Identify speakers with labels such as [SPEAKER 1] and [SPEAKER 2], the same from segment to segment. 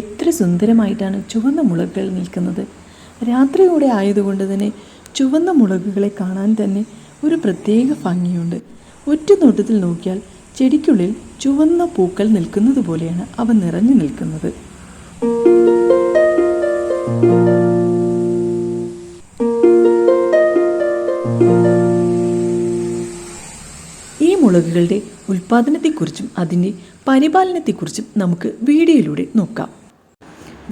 [SPEAKER 1] എത്ര സുന്ദരമായിട്ടാണ് ചുവന്ന മുളകുകൾ നിൽക്കുന്നത്. രാത്രിയോടെ ആയതുകൊണ്ട് തന്നെ ചുവന്ന മുളകുകളെ കാണാൻ തന്നെ ഒരു പ്രത്യേക ഭംഗിയുണ്ട്. ഒറ്റ നോട്ടത്തിൽ നോക്കിയാൽ ചെടിക്കുള്ളിൽ ചുവന്ന പൂക്കൾ നിൽക്കുന്നത് പോലെയാണ് അവ നിറഞ്ഞു നിൽക്കുന്നത്. ഈ മുളകുകളുടെ ഉൽപ്പാദനത്തെക്കുറിച്ചും അതിന്റെ പരിപാലനത്തെക്കുറിച്ചും നമുക്ക് വീഡിയോയിലൂടെ നോക്കാം.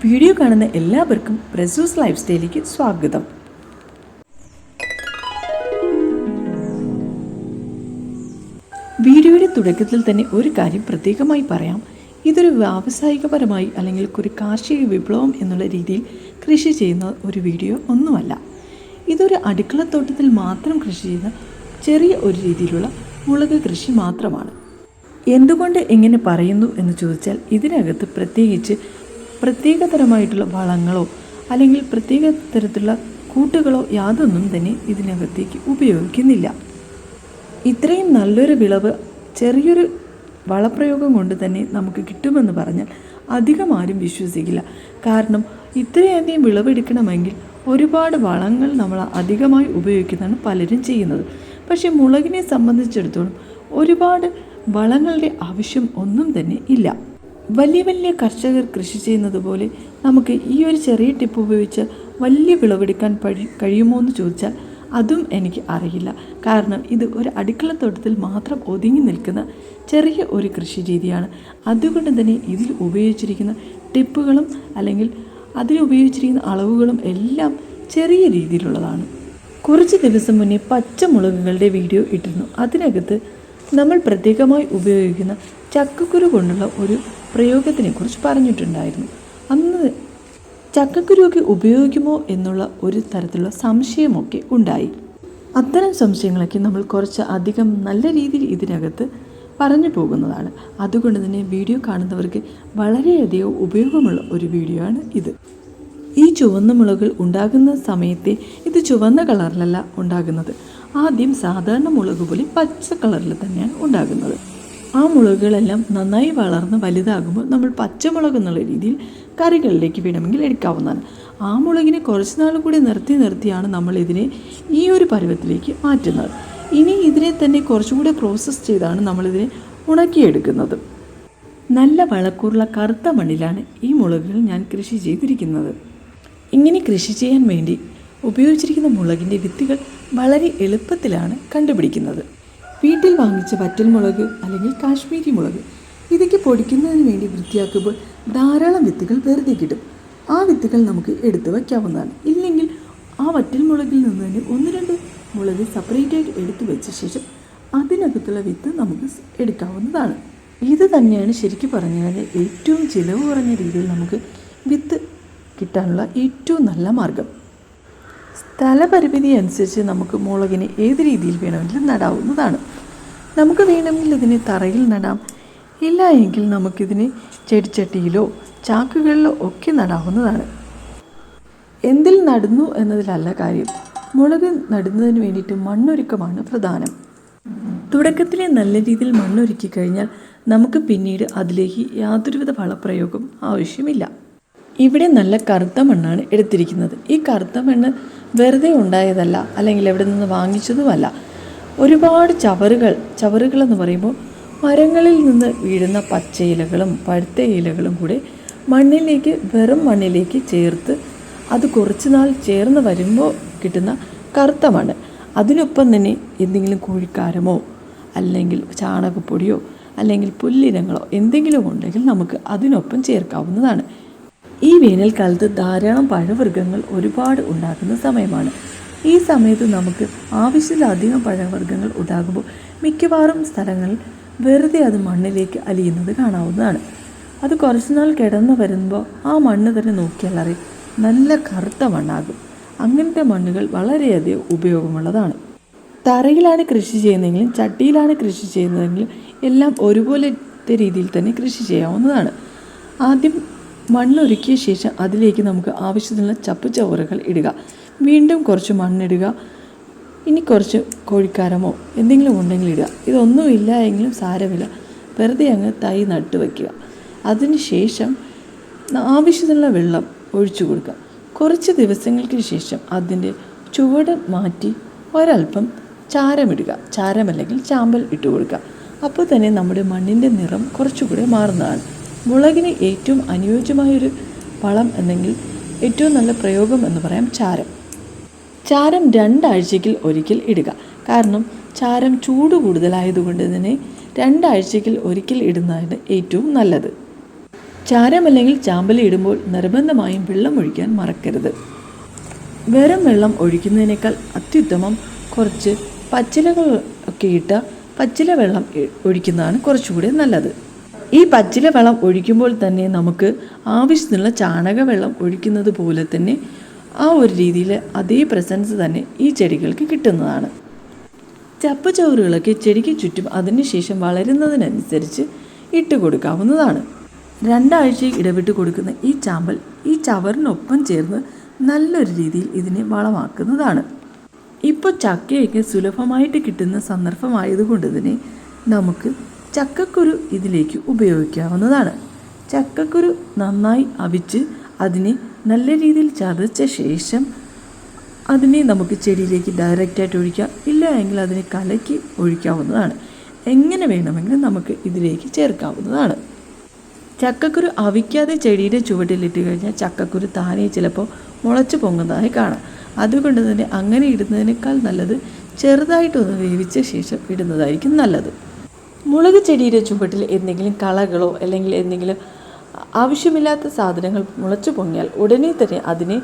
[SPEAKER 1] വീഡിയോ കാണുന്ന എല്ലാവർക്കും പ്രസൂസ് ലൈഫ് സ്റ്റൈലിലേക്ക് സ്വാഗതം. വീഡിയോയുടെ തുടക്കത്തിൽ തന്നെ ഒരു കാര്യം പ്രത്യേകമായി പറയാം. ഇതൊരു വ്യാവസായികപരമായി അല്ലെങ്കിൽ ഒരു കാർഷിക വിപ്ലവം എന്നുള്ള രീതിയിൽ കൃഷി ചെയ്യുന്ന ഒരു വീഡിയോ ഒന്നുമല്ല. ഇതൊരു അടുക്കളത്തോട്ടത്തിൽ മാത്രം കൃഷി ചെയ്യുന്ന ചെറിയ ഒരു രീതിയിലുള്ള മുളക് കൃഷി മാത്രമാണ്. എന്തുകൊണ്ട് എങ്ങനെ പറയുന്നു എന്ന് ചോദിച്ചാൽ ഇതിനകത്ത് പ്രത്യേകിച്ച് പ്രത്യേകതരമായിട്ടുള്ള വളങ്ങളോ അല്ലെങ്കിൽ പ്രത്യേക തരത്തിലുള്ള കൂട്ടുകളോ യാതൊന്നും തന്നെ ഇതിനകത്തേക്ക് ഉപയോഗിക്കുന്നില്ല. ഇത്രയും നല്ലൊരു വിളവ് ചെറിയൊരു വളപ്രയോഗം കൊണ്ട് തന്നെ നമുക്ക് കിട്ടുമെന്ന് പറഞ്ഞാൽ അധികം ആരും വിശ്വസിക്കില്ല. കാരണം ഇത്രയധികം വിളവെടുക്കണമെങ്കിൽ ഒരുപാട് വളങ്ങൾ നമ്മൾ അധികമായി ഉപയോഗിക്കുന്നതാണ് പലരും ചെയ്യുന്നത്. പക്ഷേ മുളകിനെ സംബന്ധിച്ചിടത്തോളം ഒരുപാട് വളങ്ങളുടെ ആവശ്യം ഒന്നും തന്നെ ഇല്ല. വലിയ വലിയ കർഷകർ കൃഷി ചെയ്യുന്നത് പോലെ നമുക്ക് ഈ ഒരു ചെറിയ ടിപ്പ് ഉപയോഗിച്ച് വലിയ വിളവെടുക്കാൻ പഴി കഴിയുമോ എന്ന് ചോദിച്ചാൽ അതും എനിക്ക് അറിയില്ല. കാരണം ഇത് ഒരു അടുക്കളത്തോട്ടത്തിൽ മാത്രം ഒതുങ്ങി നിൽക്കുന്ന ചെറിയ ഒരു കൃഷി രീതിയാണ്. അതുകൊണ്ട് തന്നെ ഇതിൽ ഉപയോഗിച്ചിരിക്കുന്ന ടിപ്പുകളും അല്ലെങ്കിൽ അതിലുപയോഗിച്ചിരിക്കുന്ന അളവുകളും എല്ലാം ചെറിയ രീതിയിലുള്ളതാണ്. കുറച്ച് ദിവസം മുന്നേ പച്ചമുളകുകളുടെ വീഡിയോ ഇട്ടിരുന്നു. അതിനകത്ത് നമ്മൾ പ്രത്യേകമായി ഉപയോഗിക്കുന്ന ചക്കക്കുരു കൊണ്ടുള്ള ഒരു പ്രയോഗത്തിനെക്കുറിച്ച് പറഞ്ഞിട്ടുണ്ടായിരുന്നു. അന്ന് ചക്കക്കുരുവൊക്കെ ഉപയോഗിക്കുമോ എന്നുള്ള ഒരു തരത്തിലുള്ള സംശയമൊക്കെ ഉണ്ടായി. അത്തരം സംശയങ്ങളൊക്കെ നമ്മൾ കുറച്ച് അധികം നല്ല രീതിയിൽ ഇതിനകത്ത് പറഞ്ഞു പോകുന്നതാണ്. അതുകൊണ്ട് തന്നെ വീഡിയോ കാണുന്നവർക്ക് വളരെയധികം ഉപയോഗമുള്ള ഒരു വീഡിയോ ആണ് ഇത്. ഈ ചുവന്ന മുളകൾ ഉണ്ടാകുന്ന സമയത്തെ ഇത് ചുവന്ന കളറിലല്ല ഉണ്ടാകുന്നത്. ആദ്യം സാധാരണ മുളക് പോലെ പച്ച കളറിൽ തന്നെയാണ് ഉണ്ടാകുന്നത്. ആ മുളകുകളെല്ലാം നന്നായി വളർന്ന് വലുതാകുമ്പോൾ നമ്മൾ പച്ചമുളക് എന്നുള്ള രീതിയിൽ കറികളിലേക്ക് വേണമെങ്കിൽ എടുക്കാവുന്നതാണ്. ആ മുളകിനെ കുറച്ച് നാൾ കൂടി നിർത്തി നിർത്തിയാണ് നമ്മൾ ഇതിനെ ഈ ഒരു പരുവത്തിലേക്ക് മാറ്റുന്നത്. ഇനി ഇതിനെ തന്നെ കുറച്ചുകൂടി പ്രോസസ്സ് ചെയ്താണ് നമ്മളിതിനെ ഉണക്കിയെടുക്കുന്നത്. നല്ല വളക്കൂറുള്ള കറുത്ത മണ്ണിലാണ് ഈ മുളകുകൾ ഞാൻ കൃഷി ചെയ്തിരിക്കുന്നത്. ഇങ്ങനെ കൃഷി ചെയ്യാൻ വേണ്ടി ഉപയോഗിച്ചിരിക്കുന്ന മുളകിന്റെ വിത്തുകൾ വളരെ എളുപ്പത്തിലാണ് കണ്ടുപിടിക്കുന്നത്. വീട്ടിൽ വാങ്ങിച്ച വറ്റൽ മുളക് അല്ലെങ്കിൽ കാശ്മീരി മുളക്. ഇതൊക്കെ പൊടിക്കുന്നതിന് വേണ്ടി വൃത്തിയാക്കുമ്പോൾ ധാരാളം വിത്തുകൾ വെറുതെ കിട്ടും. ആ വിത്തുകൾ നമുക്ക് എടുത്തു വയ്ക്കാവുന്നതാണ്. ഇല്ലെങ്കിൽ ആ വറ്റൽ മുളകിൽ നിന്ന് തന്നെ ഒന്ന് രണ്ട് മുളക് സെപ്പറേറ്റായിട്ട് എടുത്തു വെച്ച ശേഷം അതിനകത്തുള്ള വിത്ത് നമുക്ക് എടുക്കാവുന്നതാണ്. ഇത് തന്നെയാണ് ശരിക്കും പറഞ്ഞാൽ ഏറ്റവും ചിലവ് കുറഞ്ഞ രീതിയിൽ നമുക്ക് വിത്ത് കിട്ടാനുള്ള ഏറ്റവും നല്ല മാർഗം. സ്ഥലപരിമിതി അനുസരിച്ച് നമുക്ക് മുളകിനെ ഏത് രീതിയിൽ വേണമെങ്കിലും നടാവുന്നതാണ്. നമുക്ക് വേണമെങ്കിൽ ഇതിനെ തറയിൽ നടാം. ഇല്ല എങ്കിൽ നമുക്കിതിനെ ചെടിച്ചട്ടിയിലോ ചാക്കുകളിലോ ഒക്കെ നടാവുന്നതാണ്. എന്തിൽ നടുന്നു എന്നതിലല്ല കാര്യം. മുളക് നടുന്നതിന് വേണ്ടിയിട്ട് മണ്ണൊരുക്കമാണ് പ്രധാനം. തുടക്കത്തിലെ നല്ല രീതിയിൽ മണ്ണൊരുക്കി കഴിഞ്ഞാൽ നമുക്ക് പിന്നീട് അതിലേക്ക് യാതൊരുവിധ വളപ്രയോഗം ആവശ്യമില്ല. ഇവിടെ നല്ല കറുത്ത മണ്ണാണ് എടുത്തിരിക്കുന്നത്. ഈ കറുത്ത മണ്ണ് വെറുതെ ഉണ്ടായതല്ല അല്ലെങ്കിൽ എവിടെ നിന്ന് വാങ്ങിച്ചതുമല്ല. ഒരുപാട് ചവറുകൾ ചവറുകൾ എന്ന് പറയുമ്പോൾ മരങ്ങളിൽ നിന്ന് വീഴുന്ന പച്ച ഇലകളും പഴുത്ത ഇലകളും കൂടി മണ്ണിലേക്ക് വെറും മണ്ണിലേക്ക് ചേർത്ത് അത് കുറച്ച് നാൾ ചേർന്ന് വരുമ്പോൾ കിട്ടുന്ന കറുത്ത മണ്ണ് അതിനൊപ്പം തന്നെ എന്തെങ്കിലും കോഴിക്കാരമോ അല്ലെങ്കിൽ ചാണകപ്പൊടിയോ അല്ലെങ്കിൽ പുല്ലിനങ്ങളോ എന്തെങ്കിലും ഉണ്ടെങ്കിൽ നമുക്ക് അതിനൊപ്പം ചേർക്കാവുന്നതാണ്. ഈ വേനൽക്കാലത്ത് ധാരാളം പഴവർഗങ്ങൾ ഒരുപാട് ഉണ്ടാക്കുന്ന സമയമാണ്. ഈ സമയത്ത് നമുക്ക് ആവശ്യത്തിലധികം പഴവർഗങ്ങൾ ഉണ്ടാകുമ്പോൾ മിക്കവാറും സ്ഥലങ്ങളിൽ വെറുതെ അത് മണ്ണിലേക്ക് അലിയുന്നത് കാണാവുന്നതാണ്. അത് കുറച്ചുനാൾ കിടന്നു വരുമ്പോൾ ആ മണ്ണ് തന്നെ നോക്കിയാൽ അറിയാം. നല്ല കറുത്ത മണ്ണാകും. അങ്ങനത്തെ മണ്ണുകൾ വളരെയധികം ഉപയോഗമുള്ളതാണ്. തറയിലാണ് കൃഷി ചെയ്യുന്നതെങ്കിലും ചട്ടിയിലാണ് കൃഷി ചെയ്യുന്നതെങ്കിലും എല്ലാം ഒരുപോലത്തെ രീതിയിൽ തന്നെ കൃഷി ചെയ്യാവുന്നതാണ്. ആദ്യം മണ്ണൊരുക്കിയ ശേഷം അതിലേക്ക് നമുക്ക് ആവശ്യത്തിനുള്ള ചപ്പുചവറുകൾ ഇടുക. വീണ്ടും കുറച്ച് മണ്ണിടുക. ഇനി കുറച്ച് കോഴിക്കാരമോ എന്തെങ്കിലും ഉണ്ടെങ്കിൽ ഇടുക. ഇതൊന്നും ഇല്ല എങ്കിലും സാരമില്ല. വെറുതെ അങ്ങ് തൈ നട്ട് വയ്ക്കുക. അതിനുശേഷം ആവശ്യത്തിനുള്ള വെള്ളം ഒഴിച്ചു കൊടുക്കുക. കുറച്ച് ദിവസങ്ങൾക്ക് ശേഷം അതിന്റെ ചുവട് മാറ്റി ഒരൽപ്പം ചാരമിടുക. ചാരമല്ലെങ്കിൽ ചാമ്പൽ ഇട്ട് കൊടുക്കുക. അപ്പോൾ തന്നെ നമ്മുടെ മണ്ണിന്റെ നിറം കുറച്ചുകൂടെ മാറുന്നതാണ്. മുളകിന് ഏറ്റവും അനുയോജ്യമായൊരു വളം എന്നെങ്കിൽ ഏറ്റവും നല്ല പ്രയോഗം എന്ന് പറയാം ചാരം. ചാരം രണ്ടാഴ്ചയ്ക്കിൽ ഒരിക്കൽ ഇടുക. കാരണം ചാരം ചൂട് കൂടുതലായതുകൊണ്ട് തന്നെ രണ്ടാഴ്ചയ്ക്കിൽ ഒരിക്കൽ ഇടുന്നതാണ് ഏറ്റവും നല്ലത്. ചാരം അല്ലെങ്കിൽ ചാമ്പൽ ഇടുമ്പോൾ നിർബന്ധമായും വെള്ളം ഒഴിക്കാൻ മറക്കരുത്. വെറും വെള്ളം ഒഴിക്കുന്നതിനേക്കാൾ അത്യുത്തമം കുറച്ച് പച്ചിലകൾ ഒക്കെ ഇട്ട പച്ചില വെള്ളം ഒഴിക്കുന്നതാണ് കുറച്ചുകൂടി നല്ലത്. ഈ പച്ചില വെള്ളം ഒഴിക്കുമ്പോൾ തന്നെ നമുക്ക് ആവശ്യത്തിനുള്ള ചാണക വെള്ളം ഒഴിക്കുന്നത് പോലെ തന്നെ ആ ഒരു രീതിയിൽ അതേ പ്രസൻസ് തന്നെ ഈ ചെടികൾക്ക് കിട്ടുന്നതാണ്. ചപ്പുചവറുകളൊക്കെ ചെടിക്ക് ചുറ്റും അതിനുശേഷം വളരുന്നതിനനുസരിച്ച് ഇട്ട് കൊടുക്കാവുന്നതാണ്. രണ്ടാഴ്ച ഇടവിട്ട് കൊടുക്കുന്ന ഈ ചാമ്പൽ ഈ ചവറിനൊപ്പം ചേർന്ന് നല്ലൊരു രീതിയിൽ ഇതിനെ വളമാക്കുന്നതാണ്. ഇപ്പോൾ ചക്കയൊക്കെ സുലഭമായിട്ട് കിട്ടുന്ന സന്ദർഭമായതുകൊണ്ട് തന്നെ നമുക്ക് ചക്കക്കുരു ഇതിലേക്ക് ഉപയോഗിക്കാവുന്നതാണ്. ചക്കക്കുരു നന്നായി അവിച്ച് അതിനെ നല്ല രീതിയിൽ ചതച്ച ശേഷം അതിനെ നമുക്ക് ചെടിയിലേക്ക് ഡയറക്റ്റായിട്ട് ഒഴിക്കാം. ഇല്ല എങ്കിൽ അതിനെ കലക്കി ഒഴിക്കാവുന്നതാണ്. എങ്ങനെ വേണമെങ്കിലും നമുക്ക് ഇതിലേക്ക് ചേർക്കാവുന്നതാണ്. ചക്കക്കുരു അവിക്കാതെ ചെടിയുടെ ചുവട്ടിലിട്ട് കഴിഞ്ഞാൽ ചക്കക്കുരു താനേ ചിലപ്പോൾ മുളച്ചു പൊങ്ങുന്നതായി കാണാം. അതുകൊണ്ട് തന്നെ അങ്ങനെ ഇടുന്നതിനേക്കാൾ നല്ലത് ചെറുതായിട്ടൊന്ന് വേവിച്ച ശേഷം ഇടുന്നതായിരിക്കും നല്ലത്. മുളക് ചെടിയുടെ ചുവട്ടിൽ എന്തെങ്കിലും കളകളോ അല്ലെങ്കിൽ എന്തെങ്കിലും ആവശ്യമില്ലാത്ത സാധനങ്ങൾ മുളച്ചു പൊങ്ങിയാൽ ഉടനെ തന്നെ അതിനെ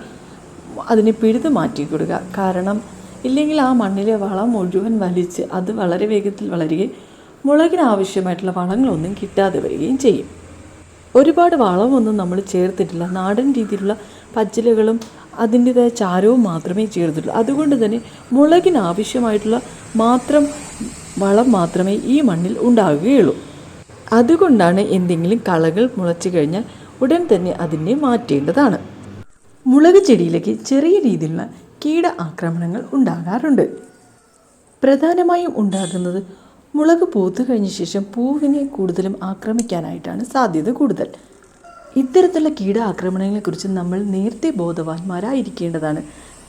[SPEAKER 1] അതിനെ പിഴുതു മാറ്റി കൊടുക്കുക കാരണം ഇല്ലെങ്കിൽ ആ മണ്ണിലെ വളം മുഴുവൻ വലിച്ച് അത് വളരെ വേഗത്തിൽ വളരുകയും മുളകിന് ആവശ്യമായിട്ടുള്ള വളങ്ങളൊന്നും കിട്ടാതെ വരികയും ചെയ്യും. ഒരുപാട് വളമൊന്നും നമ്മൾ ചേർത്തിട്ടില്ല. നാടൻ രീതിയിലുള്ള പച്ചിലകളും അതിന്റെതായ ചാരവും മാത്രമേ ചേർത്തിട്ടുള്ളൂ. അതുകൊണ്ട് തന്നെ മുളകിന് ആവശ്യമായിട്ടുള്ള മാത്രം വളം മാത്രമേ ഈ മണ്ണിൽ ഉണ്ടാവുകയുള്ളൂ. അതുകൊണ്ടാണ് എന്തെങ്കിലും കളകൾ മുളച്ചു കഴിഞ്ഞാൽ ഉടൻ തന്നെ അതിനെ മാറ്റേണ്ടതാണ്. മുളക് ചെടിയിലേക്ക് ചെറിയ രീതിയിലുള്ള കീട ആക്രമണങ്ങൾ ഉണ്ടാകാറുണ്ട്. പ്രധാനമായും ഉണ്ടാകുന്നത് മുളക് പൂത്തു കഴിഞ്ഞ ശേഷം പൂവിനെ കൂടുതലും ആക്രമിക്കാനായിട്ടാണ് സാധ്യത കൂടുതൽ. ഇത്തരത്തിലുള്ള കീട ആക്രമണങ്ങളെക്കുറിച്ച് നമ്മൾ നേരത്തെ ബോധവാന്മാരായിരിക്കേണ്ടതാണ്.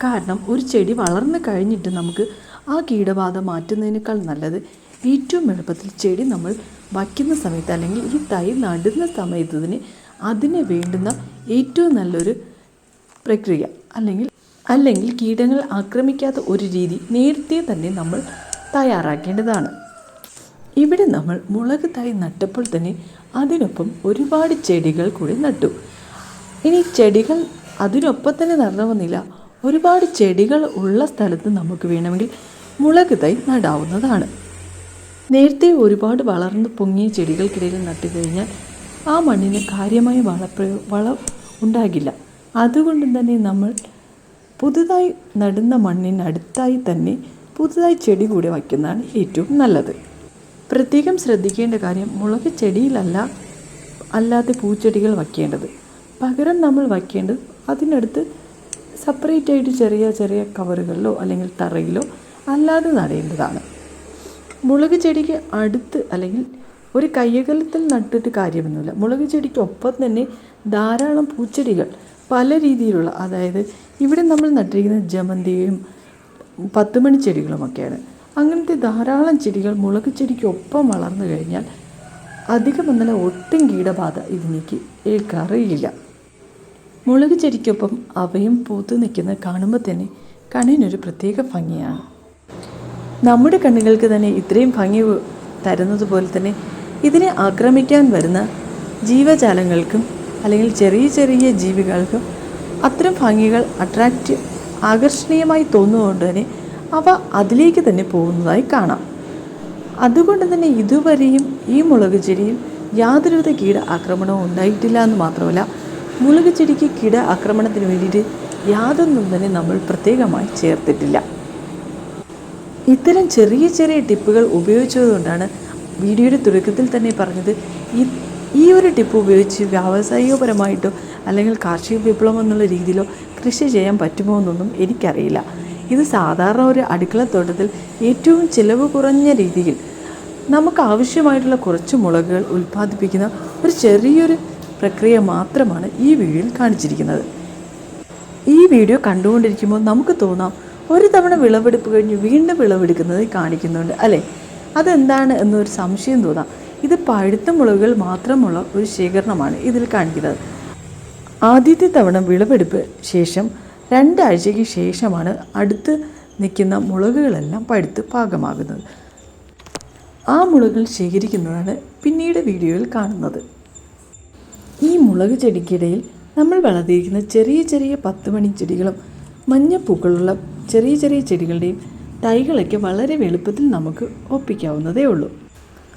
[SPEAKER 1] കാരണം ഒരു ചെടി വളർന്നു കഴിഞ്ഞിട്ട് നമുക്ക് ആ കീടബാധ മാറ്റുന്നതിനേക്കാൾ നല്ലത് ഏറ്റവും എളുപ്പത്തിൽ ചെടി നമ്മൾ വയ്ക്കുന്ന സമയത്ത് അല്ലെങ്കിൽ ഈ തൈ നടുന്ന സമയത്ത് തന്നെ അതിന് വേണ്ടുന്ന ഏറ്റവും നല്ലൊരു പ്രക്രിയ. അല്ലെങ്കിൽ അല്ലെങ്കിൽ കീടങ്ങൾ ആക്രമിക്കാത്ത ഒരു രീതി നേരത്തെ തന്നെ നമ്മൾ തയ്യാറാക്കേണ്ടതാണ്. ഇവിടെ നമ്മൾ മുളക് തൈ നട്ടപ്പോൾ തന്നെ അതിനൊപ്പം ഒരുപാട് ചെടികൾ കൂടി നട്ടു. ഇനി ചെടികൾ അതിനൊപ്പം തന്നെ നടണമെന്നില്ല. ഒരുപാട് ചെടികൾ ഉള്ള സ്ഥലത്ത് നമുക്ക് വേണമെങ്കിൽ മുളക് തൈ നടാവുന്നതാണ്. നേരത്തെ ഒരുപാട് വളർന്ന് പൊങ്ങിയ ചെടികൾക്കിടയിൽ നട്ടു കഴിഞ്ഞാൽ ആ മണ്ണിന് കാര്യമായ വളപ്രയോ വളം ഉണ്ടാകില്ല. അതുകൊണ്ട് തന്നെ നമ്മൾ പുതുതായി നടുന്ന മണ്ണിനടുത്തായി തന്നെ പുതുതായി ചെടി കൂടി വയ്ക്കുന്നതാണ് ഏറ്റവും നല്ലത്. പ്രത്യേകം ശ്രദ്ധിക്കേണ്ട കാര്യം മുളക് ചെടിയിലല്ല അല്ലാതെ പൂച്ചെടികൾ വയ്ക്കേണ്ടത്. പകരം നമ്മൾ വയ്ക്കേണ്ടത് അതിനടുത്ത് സെപ്പറേറ്റ് ആയിട്ട് ചെറിയ ചെറിയ കവറുകളിലോ അല്ലെങ്കിൽ തറയിലോ അല്ലാതെ നടേണ്ടതാണ്. മുളക് ചെടിക്ക് അടുത്ത് അല്ലെങ്കിൽ ഒരു കയ്യകലത്തിൽ നട്ടിട്ട് കാര്യമൊന്നുമില്ല. മുളക് ചെടിക്ക് ഒപ്പം തന്നെ ധാരാളം പൂച്ചെടികൾ പല രീതിയിലുള്ള അതായത് ഇവിടെ നമ്മൾ നട്ടിരിക്കുന്ന ജമന്തിയും പത്തുമണി ചെടികളുമൊക്കെയാണ്. അങ്ങനത്തെ ധാരാളം ചെടികൾ മുളക് ചെടിക്കൊപ്പം വളർന്നു കഴിഞ്ഞാൽ അധികം ഒന്നല്ല ഒട്ടും കീടബാധ ഇതിലേക്ക് ഏൽക്കാറില്ല മുളക് ചെടിക്കൊപ്പം അവയും പൂത്തു നിൽക്കുന്നത് കാണുമ്പോൾ തന്നെ കണ്ണിനൊരു പ്രത്യേക ഭംഗിയാണ്. നമ്മുടെ കണ്ണുകൾക്ക് തന്നെ ഇത്രയും ഭംഗി തരുന്നത് പോലെ തന്നെ ഇതിനെ ആക്രമിക്കാൻ വരുന്ന ജീവജാലങ്ങൾക്കും അല്ലെങ്കിൽ ചെറിയ ചെറിയ ജീവികൾക്കും അത്തരം ഭംഗികൾ അട്രാക്റ്റ് ആകർഷണീയമായി തോന്നുകൊണ്ട് തന്നെ അവ അതിലേക്ക് തന്നെ പോകുന്നതായി കാണാം. അതുകൊണ്ട് തന്നെ ഇതുവരെയും ഈ മുളക് ചെടിയിൽ യാതൊരുവിധ കീട ആക്രമണവും ഉണ്ടായിട്ടില്ല എന്ന് മാത്രമല്ല മുളക് ചെടിക്ക് കീട ആക്രമണത്തിന് വേണ്ടിയിട്ട് യാതൊന്നും തന്നെ നമ്മൾ പ്രത്യേകമായി ചേർത്തിട്ടില്ല. ഇത്തരം ചെറിയ ചെറിയ ടിപ്പുകൾ ഉപയോഗിച്ചതുകൊണ്ടാണ് വീഡിയോയുടെ തുടക്കത്തിൽ തന്നെ പറഞ്ഞത്. ഈ ഒരു ടിപ്പ് ഉപയോഗിച്ച് വ്യാവസായികപരമായിട്ടോ അല്ലെങ്കിൽ കാർഷിക വിപ്ലവം എന്നുള്ള രീതിയിലോ കൃഷി ചെയ്യാൻ പറ്റുമോ എന്നൊന്നും എനിക്കറിയില്ല. ഇത് സാധാരണ ഒരു അടുക്കളത്തോട്ടത്തിൽ ഏറ്റവും ചിലവ് കുറഞ്ഞ രീതിയിൽ നമുക്ക് ആവശ്യമായിട്ടുള്ള കുറച്ച് മുളകുകൾ ഉൽപ്പാദിപ്പിക്കുന്ന ഒരു ചെറിയൊരു പ്രക്രിയ മാത്രമാണ് ഈ വീഡിയോയിൽ കാണിച്ചിരിക്കുന്നത്. ഈ വീഡിയോ കണ്ടുകൊണ്ടിരിക്കുമ്പോൾ നമുക്ക് തോന്നാം ഒരു തവണ വിളവെടുപ്പ് കഴിഞ്ഞ് വീണ്ടും വിളവെടുക്കുന്നത് കാണിക്കുന്നുണ്ട് അല്ലേ? അതെന്താണ് എന്നൊരു സംശയം തോന്നാം. ഇത് പഴുത്ത മുളകുകൾ മാത്രമുള്ള ഒരു ശേഖരണമാണ് ഇതിൽ കാണിക്കുന്നത്. ആദ്യത്തെ തവണ വിളവെടുപ്പ് ശേഷം രണ്ടാഴ്ചയ്ക്ക് ശേഷമാണ് അടുത്ത് നിൽക്കുന്ന മുളകുകളെല്ലാം പഴുത്ത് പാകമാകുന്നത്. ആ മുളകൾ ശേഖരിക്കുന്നതാണ് പിന്നീട് വീഡിയോയിൽ കാണുന്നത്. ഈ മുളക് ചെടിക്കിടയിൽ നമ്മൾ വളർത്തിയിരിക്കുന്ന ചെറിയ ചെറിയ പത്ത് മണി ചെടികളും മഞ്ഞപ്പൂക്കളുള്ള ചെറിയ ചെറിയ ചെടികളുടെയും തൈകളൊക്കെ വളരെ എളുപ്പത്തിൽ നമുക്ക് ഒപ്പിക്കാവുന്നതേ ഉള്ളൂ.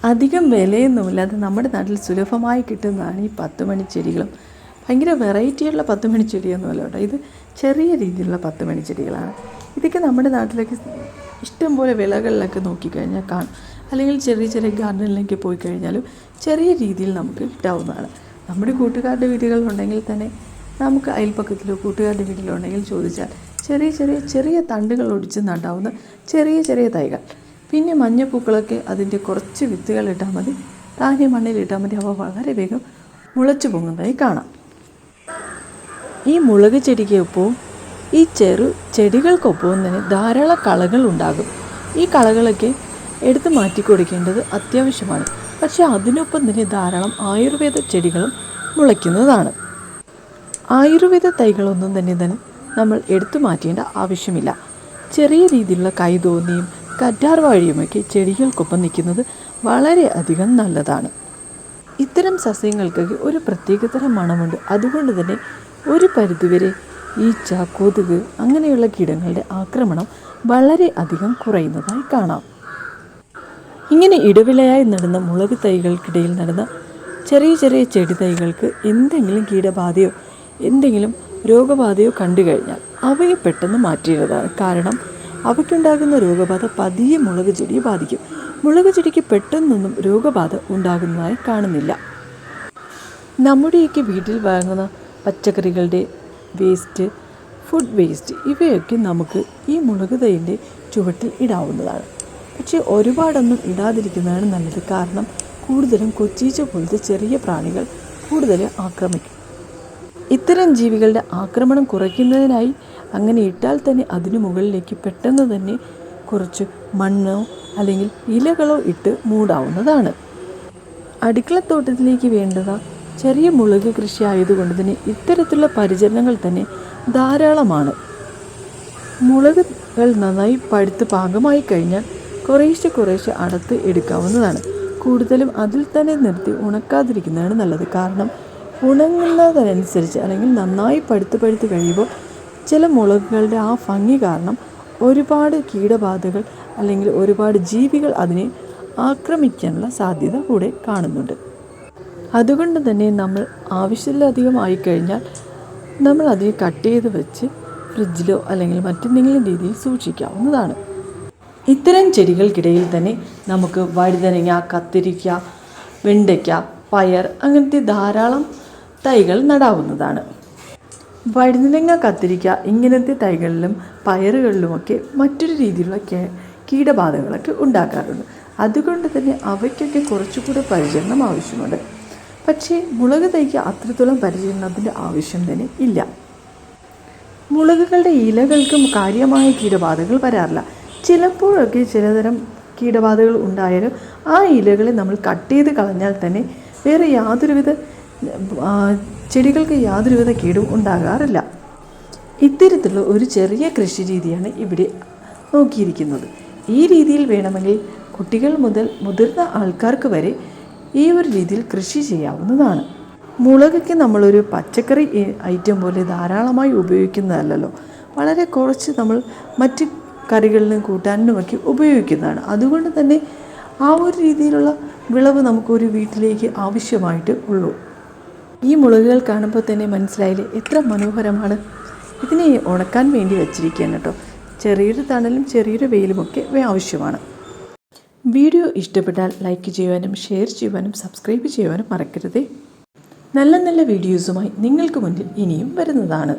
[SPEAKER 1] അധികം വിലയൊന്നുമില്ലാതെ നമ്മുടെ നാട്ടിൽ സുലഭമായി കിട്ടുന്നതാണ് ഈ പത്ത് മണി ചെടികളും. ഭയങ്കര വെറൈറ്റിയുള്ള പത്ത് മണി ചെടിയൊന്നുമല്ല കേട്ടോ. ഇത് ചെറിയ രീതിയിലുള്ള പത്ത് മണി ചെടികളാണ്. ഇതൊക്കെ നമ്മുടെ നാട്ടിലൊക്കെ ഇഷ്ടംപോലെ വിളകളിലൊക്കെ നോക്കിക്കഴിഞ്ഞാൽ കാണും. അല്ലെങ്കിൽ ചെറിയ ചെറിയ ഗാർഡനിലേക്ക് പോയി കഴിഞ്ഞാലും ചെറിയ രീതിയിൽ നമുക്ക് കിട്ടാവുന്നതാണ്. നമ്മുടെ കൂട്ടുകാരുടെ വീടുകളുണ്ടെങ്കിൽ തന്നെ നമുക്ക് അയൽപ്പക്കത്തിലോ കൂട്ടുകാരുടെ വീട്ടിലോ ഉണ്ടെങ്കിൽ ചോദിച്ചാൽ ചെറിയ ചെറിയ ചെറിയ തണ്ടുകൾ ഒടിച്ച് നടാവുന്ന ചെറിയ ചെറിയ തൈകൾ. പിന്നെ മഞ്ഞപ്പൂക്കളൊക്കെ അതിന്റെ കുറച്ച് വിത്തുകൾ ഇട്ടാൽ മതി. താനെ മണ്ണിലിട്ടാൽ മതി. അവ വളരെ വേഗം മുളച്ചു പൊങ്ങുന്നതായി കാണാം. ഈ മുളക് ചെടിക്കൊപ്പവും ഈ ചെറു ചെടികൾക്കൊപ്പവും തന്നെ ധാരാളം കളകൾ ഉണ്ടാകും. ഈ കളകളൊക്കെ എടുത്തു മാറ്റി കൊടുക്കേണ്ടത് അത്യാവശ്യമാണ്. പക്ഷേ അതിനൊപ്പം തന്നെ ധാരാളം ആയുർവേദ ചെടികളും മുളയ്ക്കുന്നതാണ്. ആയുർവേദ തൈകളൊന്നും തന്നെ തന്നെ നമ്മൾ എടുത്തു മാറ്റേണ്ട ആവശ്യമില്ല. ചെറിയ രീതിയിലുള്ള കൈതോന്നിയും കറ്റാർ വാഴിയുമൊക്കെ ചെടികൾക്കൊപ്പം നിൽക്കുന്നത് വളരെയധികം നല്ലതാണ്. ഇത്തരം സസ്യങ്ങൾക്കൊക്കെ ഒരു പ്രത്യേകതരം മണമുണ്ട്. അതുകൊണ്ട് തന്നെ ഒരു പരിധിവരെ ഈച്ച കൊതുക് അങ്ങനെയുള്ള കീടങ്ങളുടെ ആക്രമണം വളരെ അധികം കുറയുന്നതായി കാണാം. ഇങ്ങനെ ഇടവിളയായി നടന്ന മുളക് തൈകൾക്കിടയിൽ നടന്ന ചെറിയ ചെറിയ ചെടി തൈകൾക്ക് എന്തെങ്കിലും കീടബാധയോ എന്തെങ്കിലും രോഗബാധയോ കണ്ടു കഴിഞ്ഞാൽ അവയെ പെട്ടെന്ന് മാറ്റേണ്ടതാണ് കാരണം അവയ്ക്കുണ്ടാകുന്ന രോഗബാധ പതിയെ മുളക് ചെടിയെ ബാധിക്കും. മുളക് ചെടിക്ക് പെട്ടെന്നൊന്നും രോഗബാധ ഉണ്ടാകുന്നതായി കാണുന്നില്ല. നമ്മുടെയൊക്കെ വീട്ടിൽ വാങ്ങുന്ന പച്ചക്കറികളുടെ വേസ്റ്റ് ഫുഡ് വേസ്റ്റ് ഇവയൊക്കെ നമുക്ക് ഈ മുളക് തൈന്റെ ചുവട്ടിൽ ഇടാവുന്നതാണ്. പക്ഷേ ഒരുപാടൊന്നും ഇടാതിരിക്കുന്നതാണ് നല്ലത്. കാരണം കൂടുതലും കൊച്ചീച്ച പോലത്തെ ചെറിയ പ്രാണികൾ കൂടുതൽ ആക്രമിക്കും. ഇത്തരം ജീവികളുടെ ആക്രമണം കുറയ്ക്കുന്നതിനായി അങ്ങനെ ഇട്ടാൽ തന്നെ അതിനു മുകളിലേക്ക് പെട്ടെന്ന് തന്നെ കുറച്ച് മണ്ണോ അല്ലെങ്കിൽ ഇലകളോ ഇട്ട് മൂടാവുന്നതാണ്. അടുക്കളത്തോട്ടത്തിലേക്ക് വേണ്ടത് ചെറിയ മുളക് കൃഷി ആയതുകൊണ്ട് തന്നെ ഇത്തരത്തിലുള്ള പരിചരണങ്ങൾ തന്നെ ധാരാളമാണ്. മുളകുകൾ നന്നായി പഴുത്ത് പാകമായി കഴിഞ്ഞാൽ കുറേശ്ശെ കുറേശ്ശെ അടുത്ത് എടുക്കാവുന്നതാണ്. കൂടുതലും അതിൽ തന്നെ നിർത്തി ഉണക്കാതിരിക്കുന്നതാണ് നല്ലത്. കാരണം ഉണങ്ങുന്നതനുസരിച്ച് അല്ലെങ്കിൽ നന്നായി പഴുത്ത് പഴുത്ത് കഴിയുമ്പോൾ ചില മുളകുകളുടെ ആ ഭംഗി കാരണം ഒരുപാട് കീടബാധകൾ അല്ലെങ്കിൽ ഒരുപാട് ജീവികൾ അതിനെ ആക്രമിക്കാനുള്ള സാധ്യത കൂടെ കാണുന്നുണ്ട്. അതുകൊണ്ട് തന്നെ നമ്മൾ ആവശ്യത്തിലധികം ആയിക്കഴിഞ്ഞാൽ നമ്മൾ അതിനെ കട്ട് ചെയ്ത് വെച്ച് ഫ്രിഡ്ജിലോ അല്ലെങ്കിൽ മറ്റെന്തെങ്കിലും രീതിയിൽ സൂക്ഷിക്കാവുന്നതാണ്. ഇത്തരം ചെടികൾക്കിടയിൽ തന്നെ നമുക്ക് വഴുതനങ്ങ കത്തിരിക്ക വെണ്ടയ്ക്ക പയർ അങ്ങനത്തെ ധാരാളം തൈകൾ നടാവുന്നതാണ്. വഴുനിലങ്ങ കത്തിരിക്ക ഇങ്ങനത്തെ തൈകളിലും പയറുകളിലുമൊക്കെ മറ്റൊരു രീതിയിലുള്ള കീടബാധകളൊക്കെ ഉണ്ടാക്കാറുണ്ട്. അതുകൊണ്ട് തന്നെ അവയ്ക്കൊക്കെ കുറച്ചുകൂടെ പരിചരണം ആവശ്യമുണ്ട്. പക്ഷേ മുളക് തൈക്ക് അത്രത്തോളം പരിചരണത്തിന്റെ ആവശ്യം തന്നെ ഇല്ല. മുളകുകളുടെ ഇലകൾക്കും കാര്യമായ കീടബാധകൾ വരാറില്ല. ചിലപ്പോഴൊക്കെ ചിലതരം കീടബാധകൾ ഉണ്ടായാലും ആ ഇലകളെ നമ്മൾ കട്ട് ചെയ്ത് കളഞ്ഞാൽ തന്നെ വേറെ യാതൊരുവിധ ചെടികൾക്ക് യാതൊരുവിധ കേടും ഉണ്ടാകാറില്ല. ഇത്തരത്തിലുള്ള ഒരു ചെറിയ കൃഷി രീതിയാണ് ഇവിടെ നോക്കിയിരിക്കുന്നത്. ഈ രീതിയിൽ വേണമെങ്കിൽ കുട്ടികൾ മുതൽ മുതിർന്ന ആൾക്കാർക്ക് വരെ ഈ ഒരു രീതിയിൽ കൃഷി ചെയ്യാവുന്നതാണ്. മുളകൊക്കെ നമ്മളൊരു പച്ചക്കറി ഐറ്റം പോലെ ധാരാളമായി ഉപയോഗിക്കുന്നതല്ലല്ലോ. വളരെ കുറച്ച് നമ്മൾ മറ്റ് കറികളിലും കൂട്ടാനുമൊക്കെ ഉപയോഗിക്കുന്നതാണ്. അതുകൊണ്ട് തന്നെ ആ ഒരു രീതിയിലുള്ള വിളവ് നമുക്കൊരു വീട്ടിലേക്ക് ആവശ്യമായിട്ട് ഉള്ളൂ. ഈ മുളകുകൾ കാണുമ്പോൾ തന്നെ മനസ്സിലായില്ലേ? എത്ര മനോഹരമാണ്. ഇതിനെ ഉണക്കാൻ വേണ്ടി വെച്ചിരിക്കുകയാണ് കേട്ടോ. ചെറിയൊരു തണലും ചെറിയൊരു വെയിലുമൊക്കെ ആവശ്യമാണ്. വീഡിയോ ഇഷ്ടപ്പെട്ടാൽ ലൈക്ക് ചെയ്യുവാനും ഷെയർ ചെയ്യുവാനും സബ്സ്ക്രൈബ് ചെയ്യുവാനും മറക്കരുതേ. നല്ല നല്ല വീഡിയോസുമായി നിങ്ങൾക്ക് മുന്നിൽ ഇനിയും വരുന്നതാണ്.